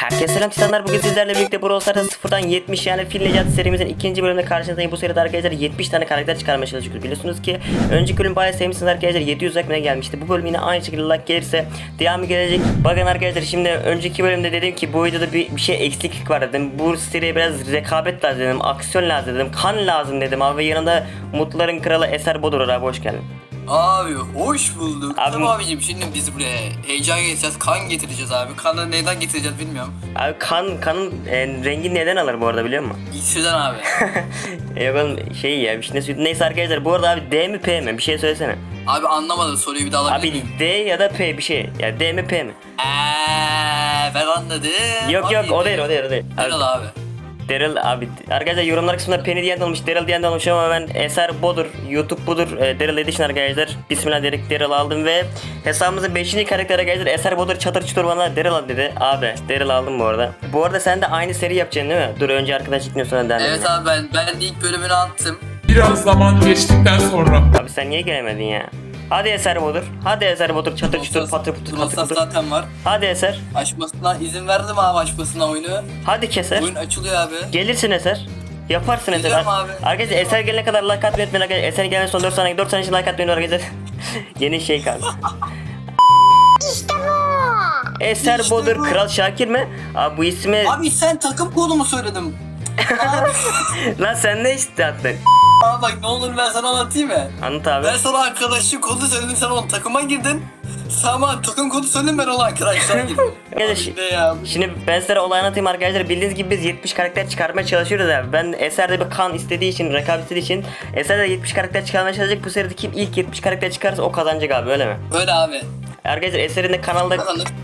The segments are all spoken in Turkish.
Herkese selam titanlar bugün sizlerle birlikte Brawl Stars'ta sıfırdan 70 yani Fil Necati serimizin ikinci bölümünde karşınızdayım. Bu seride arkadaşlar 70 tane karakter çıkarmaya çalışıyoruz. Biliyorsunuz ki önceki bölüm bayağı sevmişsiniz arkadaşlar 700 like gelmişti. Bu bölüm yine aynı şekilde like gelirse devamı gelecek. Bakın arkadaşlar şimdi önceki bölümde dedim ki bu videoda bir, bir şey eksiklik var dedim. Bu seriye biraz rekabet lazım dedim. Aksiyon lazım dedim. Kan lazım dedim abi. Yanında Mutluların Kralı Eser Bodur abi hoş geldin. Abi hoş bulduk. Abi- Tamam abicim şimdi biz buraya heyecan geçeceğiz, kan getireceğiz abi. Kanı neden getireceğiz bilmiyorum. Abi kan kanın e, rengi neden alır bu arada biliyor musun? İçsizden abi. Yok oğlum şey ya bir şey neyse arkadaşlar bu arada abi D mi P mi bir şey söylesene. abi anlamadım soruyu bir daha alabilir Abi? D ya da P bir şey. Ya D mi P mi? Eee ben anladım. Yok Abi, yok o değil o değil o değil. Daryl abi. Daryl abi arkadaşlar yorumlar kısmında Penny diyen de olmuş Daryl diyen de olmuş ama ben Eser Bodur YouTube budur e, Daryl Edition arkadaşlar Bismillah diyerek Daryl aldım ve hesabımızın 5. karakteri arkadaşlar Eser Bodur çatır çutur bana Daryl al dedi abi Daryl aldım bu arada Bu arada sen de aynı seri yapacaksın değil mi? Dur önce arkadaşlık ne sonra devam Evet abi ben ben ilk bölümünü attım. Biraz zaman geçtikten sonra Abi sen niye gelemedin ya? Hadi Eser Bodur Hadi Eser Bodur çatır çutur patır putur patır putur zaten var. Hadi Eser Açmasına izin verdim abi açmasına oyunu. Hadi keser Oyun açılıyor abi. Gelirsin Eser. Yaparsın Eser. Gelirim abi. Arkadaşlar Eser gelene kadar like atmayı unutmayın arkadaşlar. Eser gelene son 4 saniye 4 saniye için like atmayı unutmayın arkadaşlar. Yeni şey kaldı. Eser İşte Bodur bu. Kral Şakir mi? Abi bu ismi Abi sen takım kodumu söyledim. abi, lan sen ne işte attın? abi bak ne olur ben sana anlatayım mı? Anlat abi. Ben sana arkadaşlık kodu söyledim sen onun takıma girdin. Sen bana takım kodu söyledin ben ona arkadaşlar girdim. Arkadaş, Abi ne ya? Şimdi ben size olay anlatayım arkadaşlar. Bildiğiniz gibi biz 70 karakter çıkarmaya çalışıyoruz abi. Ben Eser'de bir kan istediği için, rekabet istediği için Eser'de 70 karakter çıkarmaya çalışacak. Bu seride kim ilk 70 karakter çıkarsa o kazanacak abi öyle mi? Öyle abi. Arkadaşlar Eser'in de kanalda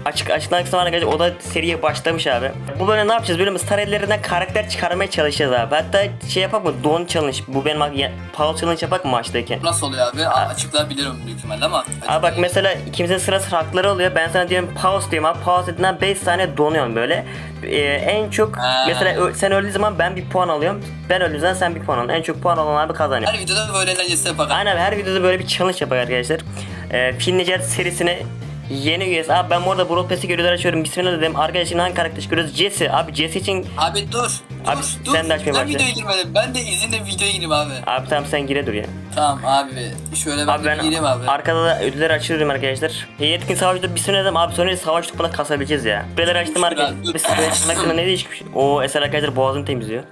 açık açıklama kısmı var arkadaşlar. O da seriye başlamış abi. Bu bölümde ne yapacağız? Böyle star ellerinden karakter çıkarmaya çalışacağız abi. Hatta şey yapak mı? Don challenge. Bu benim ya, Paul challenge yapak mı maçtayken? Nasıl oluyor abi? A- Açıklayabilirim büyük ihtimalle ama. Abi bak mesela ikimizin sırası hakları oluyor. Ben sana diyorum pause diyorum abi. Pause dediğinden 5 saniye donuyorum böyle. Ee, en çok Ha. mesela sen öldüğün zaman ben bir puan alıyorum. Ben öldüğüm zaman sen bir puan alıyorsun. En çok puan alan abi kazanıyor. Her videoda böyle eğlencesi yapar. Aynen her videoda böyle bir challenge yapar arkadaşlar. Ee, Fil Necati serisine yeni üyesi. Abi ben bu arada Brawl Pass'i görüyorlar açıyorum. Bismillah dedim. Arkadaşın hangi karakter çıkıyoruz? Jesse. Abi Jesse için... Abi dur. Abi dur. sen de açmaya Ben başla. videoya girmedim. Ben de izinle videoya gireyim abi. Abi tamam sen gire dur ya. Tamam abi. Şöyle ben, Abi ben gireyim abi. arkada da ödülleri açıyorum arkadaşlar. Yetkin savaşta süre dedim abi sonra savaş topuna kasabileceğiz ya. Beler açtım arkadaşlar. süre hakkında ne değişik bir şey. Oo eser arkadaşlar boğazını temizliyor.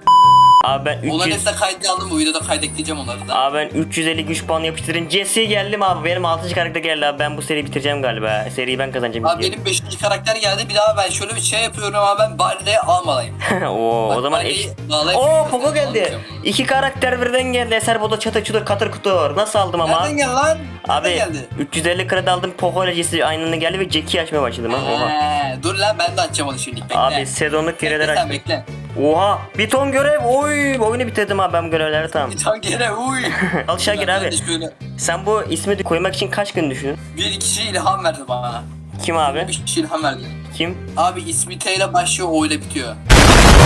Abi ben Onların 300 hepsine kaydı aldım. Bu videoda kaydekleyeceğim onları da. Abi ben 350 güç puanı yapıştırın. Jesse geldim abi. Benim 6. karakter geldi abi. Ben bu seriyi bitireceğim galiba. Seriyi ben kazanacağım. Abi benim 5. karakter geldi. Bir daha ben şöyle bir şey yapıyorum ama ben Barley'i almalıyım. Oo o zaman eş... Oo Poco geldi. İki karakter birden geldi. Eser Bodo çatır çutur katır kutur. Nasıl aldım ama? Nereden geldi lan? Nereden Abi geldi? 350 kredi aldım. Poco ile Jesse aynı anda geldi ve Jack'i açmaya başladım ha. Ee, dur lan ben de açacağım onu şimdi. Bekle. Abi sezonluk bekle fireler sen açtım. bekle. Oha bir ton görev oy oyunu bitirdim abi ben görevleri tamam. Bir tane gene uy. Al Şakir abi sen bu ismi koymak için kaç gün düşündün? bir kişi ilham verdi bana. Kim abi? Bir kişi ilham verdi. Kim? Abi ismi T ile başlıyor O ile bitiyor.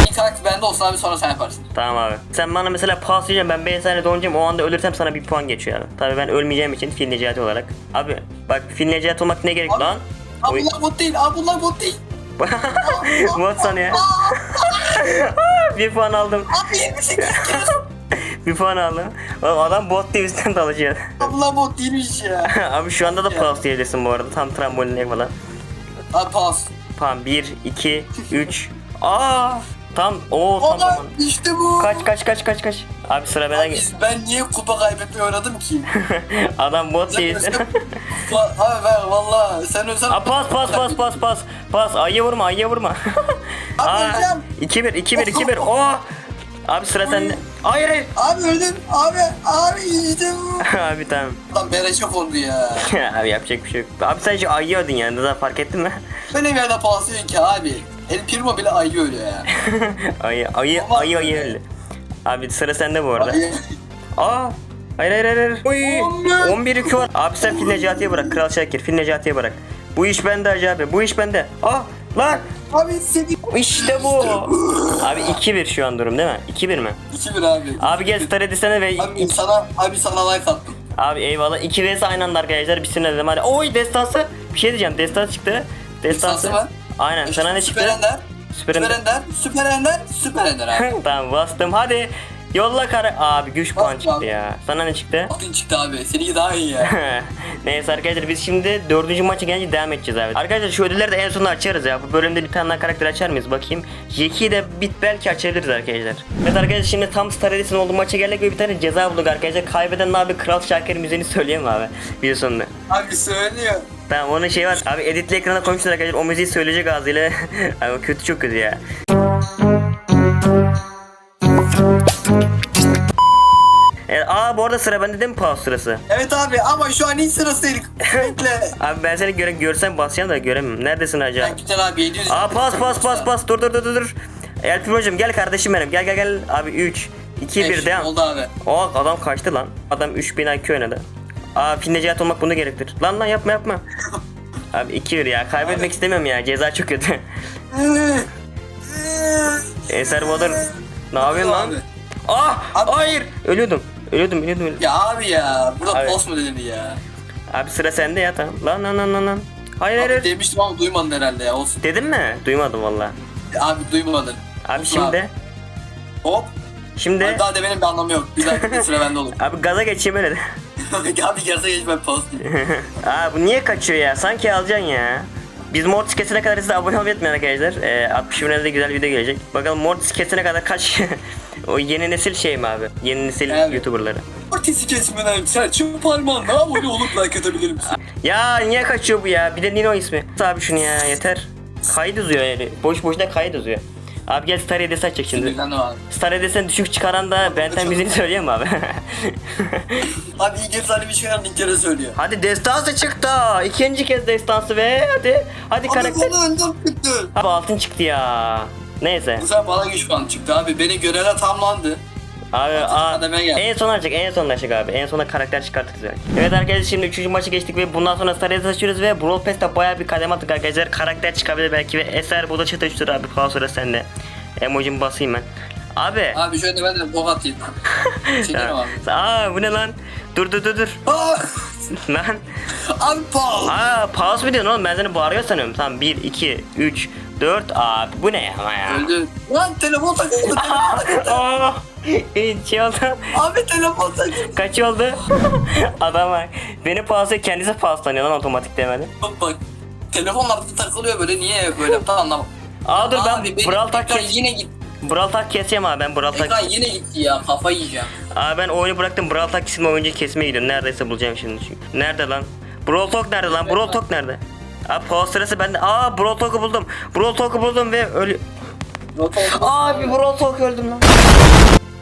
İlk karakter bende olsun abi sonra sen yaparsın. Tamam abi. Sen bana mesela pas diyeceksin ben 5 saniye donacağım o anda ölürsem sana bir puan geçiyor abi. Tabii ben ölmeyeceğim için fil necati olarak. Abi bak fil necati olmak ne gerek Abi- lan? Abi bunlar bot değil. Abi bunlar bot değil. Mod sanıyor. bir puan aldım. Abi 28 kez. Bir puan aldım. Oğlum adam bot diye dalacak. Abi bunlar bot değilmiş ya. abi şu anda da pas diyebilirsin bu arada. Tam trambolinle falan. Abi pas. Tamam 1, 2, 3. Aa! Tam o tam işte bu. Kaç kaç kaç kaç kaç. Abi sıra benden gel. Ben niye kupa kaybetmeyi oynadım ki? Adam bot değil. Abi ben valla sen ölsen... Aa, pas pas pas pas pas. Pas ayıya vurma ayıya vurma. Abi öleceğim. 2-1 2-1 2-1. Oo! Abi sıra sende. Hayır hayır. Abi öldüm. Abi abi işte bu. abi tamam. Lan beleşe kondu ya. abi yapacak bir şey yok. Abi sen şu ayı öldün yani. Daha fark ettin mi? Benim yerde paslıyorsun ki abi. El Primo bile ayı ölüyor ya. ayı ayı ayı ayı öldü. Abi sıra sende bu arada. Abi, Aa! Hayır hayır hayır. Oy! 11. 11 2 var. Abi sen Fil Necati'ye bırak. Kral Şakir. Fil Necati'ye bırak. Bu iş bende Hacı abi. Bu iş bende. Aa! Lan! abi seni... İşte bu. Abi 2-1 şu an durum değil mi? 2-1 mi? 2-1 abi. Abi gel star edisene ve Abi sana, abi sana like attım. Abi eyvallah. 2 vs aynı anda arkadaşlar. Bismillah dedim hadi. Oy destansı. Bir şey diyeceğim. Destansı çıktı. Destansı. Destansı mı? Aynen. Sana ne çıktı? Süper Ender. Süper. Ender, Süper Ender, Süper Ender abi. tamam bastım hadi. Yolla kara. Abi güç puan çıktı ya. Sana ne çıktı? Altın çıktı abi. Seninki daha iyi ya. Neyse arkadaşlar biz şimdi dördüncü maça gelince devam edeceğiz abi. Arkadaşlar şu ödülleri de en sonunda açarız ya. Bu bölümde bir tane daha karakter açar mıyız bakayım. Jackie'yi de bit belki açabiliriz arkadaşlar. Evet arkadaşlar şimdi tam Star Edison olduğu maça geldik ve bir tane ceza bulduk arkadaşlar. Kaybeden abi Kral Şarkır müziğini söyleyeyim mi abi? Sonunda. abi söylüyor. Tamam onun şey var. Abi editli ekrana koymuşlar arkadaşlar. O müziği söyleyecek ağzıyla. Ama kötü çok kötü ya. Aa bu arada sıra bende değil mi pause sırası? Evet abi ama şu an hiç sırası değil. Bekle. Abi ben seni göre görsem basacağım da göremiyorum. Neredesin acaba? Ben güzel abi 700. Aa pas pas pas pas dur dur dur dur. Elpim hocam gel kardeşim benim gel gel gel abi 3 2 1 Beş devam. Oldu abi. O adam kaçtı lan. Adam 3000 IQ oynadı. Aa fin Necati olmak bunu gerektir. Lan lan yapma yapma. Abi 2 1 ya kaybetmek istemiyorum ya ceza çok kötü. Eser Badır ne yapıyorsun lan? Abi. Ah Abi. hayır ölüyordum. Ölüyordum ölüyordum. ölüyordum. Ya abi ya. Burada Abi. post mu denir ya? Abi sıra sende ya tamam. Lan lan lan lan lan. Hayır hayır. Abi hayır. demiştim ama duymadın herhalde ya. Olsun. Dedin mi? Duymadım valla. Abi duymadın. Abi Olsun şimdi Hop. şimdi Abi daha demenin bir anlamı yok. Bir dakika sıra bende olur. abi gaza geçeyim öyle de. abi gelse geç ben post diyeyim. Aa bu niye kaçıyor ya? Sanki alacaksın ya. Biz Mortis kesene kadar size abone olmayı unutmayın arkadaşlar. Ee, 60 bin de güzel video gelecek. Bakalım Mortis kesene kadar kaç... o yeni nesil şey mi abi? Yeni nesil Evet. YouTuber'ları. Ortası kesmeden Selçuk parmağınla abone olup like atabilir misin? Ya niye kaçıyor bu ya? Bir de Nino ismi. Abi şunu ya yeter. Kayıt uzuyor yani. Boş boşuna kayıt uzuyor. Abi gel Star Hediyesi açacak şimdi. Sinirlendim abi. Star Hediyesi'nden düşük çıkaran da Benten müziğini söylüyor mu abi? Abi ilk efsane bir çıkaran ilk kere söylüyor. hadi destansı çıktı. İkinci kez destansı ve hadi. Hadi Abi karakter. bana önden çıktı. Abi altın çıktı ya. Neyse. Bu sefer bana güç puanı çıktı abi. Beni görevler tamlandı. Abi geldi. en son açacak en son açacak abi en sona karakter çıkartırız yani. Evet arkadaşlar şimdi 3. maçı geçtik ve bundan sonra Star Wars açıyoruz ve Brawl Pass'te bayağı bir kademe attık arkadaşlar karakter çıkabilir belki ve Eser bu da çıtır abi daha sonra sende. Emojimi basayım ben. Abi. Abi şöyle ben de bok atayım. Çekerim abi. Aa bu ne lan? Dur dur dur dur. Aa, lan. abi Paul. Aa pause mu diyorsun oğlum ben seni bağırıyor sanıyorum. Tamam 1 2 3 4 abi bu ne ama ya. Öldü. Lan telefon takıldı. telefon takıldı. Aa, şey oldu. abi telefon takıldı. Kaç oldu? Adam bak. Beni pausa kendisi pauslanıyor lan otomatik demedi. Bak bak. Telefonlar takılıyor böyle niye böyle yaptı anlamadım. Aa dur ben Abi Brawl Tak ekran kes yine gitti. Brawl Tak keseceğim abi ben Brawl Ekran Tak. yine gitti ya kafa yiyeceğim. Abi ben oyunu bıraktım Brawl Tak isimli oyuncuyu kesmeye gidiyorum. Neredeyse bulacağım şimdi çünkü. Nerede lan? Brawl Talk nerede lan? Brawl Talk nerede? Abi pause sırası bende. Aa Brawl Talk'u buldum. Brawl Talk'u buldum ve ölü... Abi Brawl Talk öldüm lan.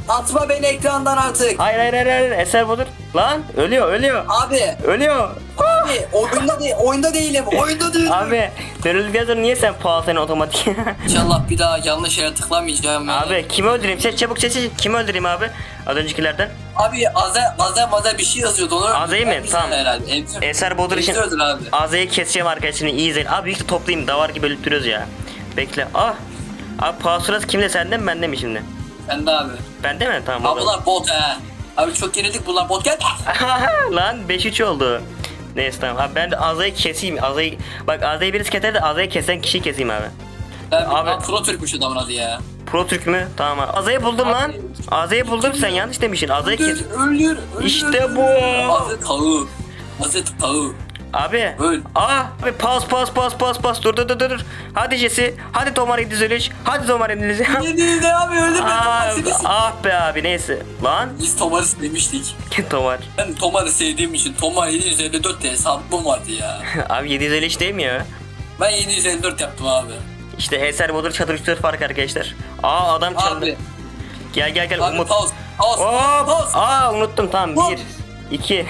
Atma beni ekrandan artık. Hayır hayır hayır hayır. Eser budur. Lan ölüyor ölüyor. Abi. Ölüyor. Abi oyunda değil, oyunda değilim, oyunda değilim. Abi sonra niye sen pausanı otomatik? İnşallah bir daha yanlış yere tıklamayacağım. ya. abi kimi öldüreyim? Seç çabuk seç seç. Kimi öldüreyim abi? Az öncekilerden. Abi Azer, Azer Mazer bir şey yazıyordu onu. Azer'i mi? Ben Tamam. Herhalde. Emzir. Eser Bodur için Emzir öldür abi. Aza'yı keseceğim arkadaşını iyi izleyin. Abi ilk toplayayım davar gibi ölüp duruyoruz ya. Bekle. Ah. Abi Pausuras kimde sende mi bende mi şimdi? Ben de abi. Bende mi? Tamam. o Abi zaman. bunlar bot he. Abi çok yenildik bunlar bot gel. Lan 5-3 oldu. Neyse tamam. Abi ben de Aza'yı keseyim. Aza'yı bak Aza'yı birisi keser de Aza'yı kesen kişiyi keseyim abi. Ben Abi- abi. Pro Türkmüş adamın adı ya. Pro Türk mü? Tamam abi. Aza'yı buldum lan. Aza'yı buldum sen yanlış demişsin. Aza'yı kes. Öldür, öldür. İşte bu. Azer tağı. Azer tağı. Abi. Öl. Aa, abi pas pas pas pas pas dur dur dur dur. Hadi Jesse. Hadi Tomar İdizölüş. Hadi Tomar İdizölüş. Yenildi abi öldürme Aa, Ah be abi neyse. Lan. Biz Tomar'ı demiştik. Tomar. Ben Tomar'ı sevdiğim için Tomar 754 diye hesabım vardı ya. abi 753 değil mi ya? Ben 754 yaptım abi. İşte Eser Bodur üstleri fark arkadaşlar. Aa adam çaldı. Abi, Gel gel gel abi Umut. pause, pause, Hop. pause. Aa unuttum tamam. Hop. 1 2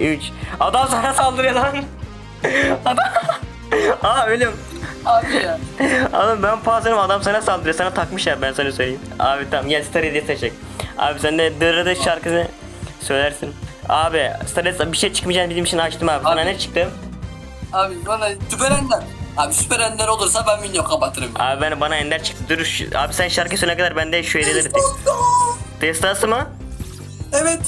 3 Adam sana saldırıyor lan. Adam. Aa ölüm. Abi ya. Oğlum ben pasörüm adam sana saldırıyor. Sana takmış ya ben sana söyleyeyim. Abi tamam gel Star Hediye seçecek. Abi sen de Dırırı şarkısını söylersin. Abi Star Hediye bir şey çıkmayacağını bizim için açtım abi. Sana Abi. ne çıktı? Abi bana süper ender. Abi süper ender olursa ben video kapatırım. Abi ben bana ender çıktı. Dur şu- abi sen şarkı söyle kadar ben de şu hediyeleri Destası mı? Evet.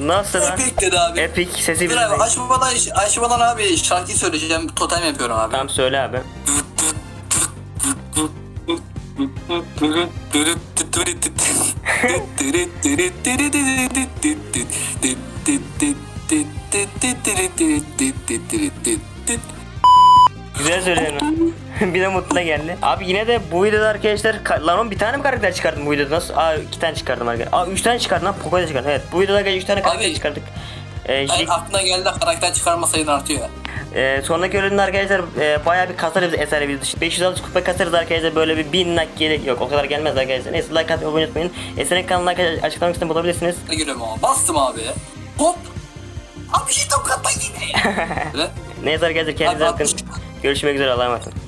Nasıl lan? Epic dedi abi. Epic sesi Dur abi bizim. açmadan, açmadan abi şarkıyı söyleyeceğim. Totem yapıyorum abi. Tamam söyle abi. Güzel söyledin. bir de mutlu geldi. Abi yine de bu videoda arkadaşlar ka- lan oğlum bir tane mi karakter çıkardım bu videoda? Nasıl? Aa iki tane çıkardım arkadaşlar. Aa üç tane çıkardım lan. Poco'da da çıkardım. Evet bu videoda arkadaşlar üç tane karakter Abi. çıkardık. Ee, aklına geldi karakter çıkarma sayın artıyor. E, sonraki bölümde arkadaşlar e, bayağı bir kasarız eser dışı. 506 kupa kasarız arkadaşlar böyle bir 1000 like gerek yok. O kadar gelmez arkadaşlar. Neyse like atmayı abone unutmayın. Eser'in kanalına arkadaşlar açıklama kısmında bulabilirsiniz. Gülüyorum ama bastım abi. Hop. Abi şey tokatla yine. Neyse arkadaşlar kendinize Abi, bakın. Görüşmek üzere Allah'a emanet olun.